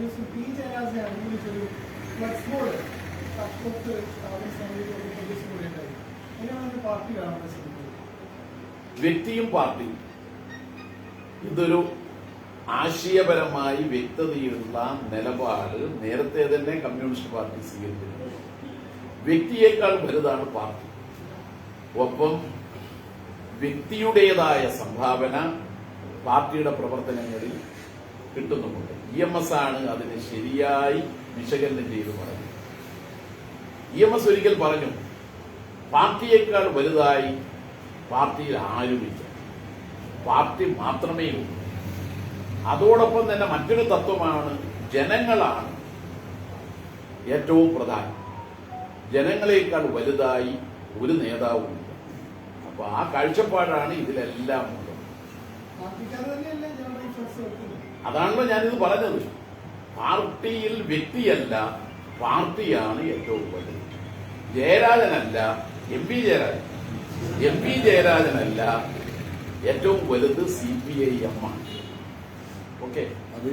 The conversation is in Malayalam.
ദിവസം പി ജയരാജനെ അനുകൂലിച്ചൊരു ഫ്ലക്സ് ബോർഡ് കഷ്ടത്ത് സ്ഥാപന സമിതി പോലീസ് കൂടെ ഉണ്ടായി എങ്ങനെയാണ് പാർട്ടി കാണാൻ ശ്രമിക്കുന്നത് വ്യക്തിയും പാർട്ടിയും. ഇതൊരു ആശയപരമായി വ്യക്തതയുള്ള നിലപാട് നേരത്തെ തന്നെ കമ്മ്യൂണിസ്റ്റ് പാർട്ടി സ്വീകരിച്ചിരുന്നു. വ്യക്തിയേക്കാൾ വലുതാണ് പാർട്ടി. ഒപ്പം വ്യക്തിയുടേതായ സംഭാവന പാർട്ടിയുടെ പ്രവർത്തനങ്ങളിൽ കിട്ടുന്നുമുണ്ട്. ഇ എം എസ് ആണ് അതിനെ ശരിയായി വിശകലനം ചെയ്തു പറഞ്ഞത്. ഇ എം എസ് ഒരിക്കൽ പറഞ്ഞു പാർട്ടിയേക്കാൾ വലുതായി പാർട്ടിയിൽ ആരുമില്ല. പാർട്ടി മാത്രമേ ഉള്ളൂ. അതോടൊപ്പം തന്നെ മറ്റൊരു തത്വമാണ് ജനങ്ങളാണ് ഏറ്റവും പ്രധാനം. ജനങ്ങളെക്കാൾ വലുതായി ഒരു നേതാവുമില്ല അപ്പൊ ആ കാഴ്ചപ്പാടാണ് ഇതിലെല്ലാം ഉള്ളത്. അതാണല്ലോ ഞാനിത് പറഞ്ഞത്. പാർട്ടിയിൽ വ്യക്തിയല്ല പാർട്ടിയാണ് ഏറ്റവും വലുത് ജയരാജനല്ല M P Jayarajan. M P ജയരാജനല്ല ഏറ്റവും വലുത് സി പി ഐ എം ആണ്. ഓക്കെ? അത്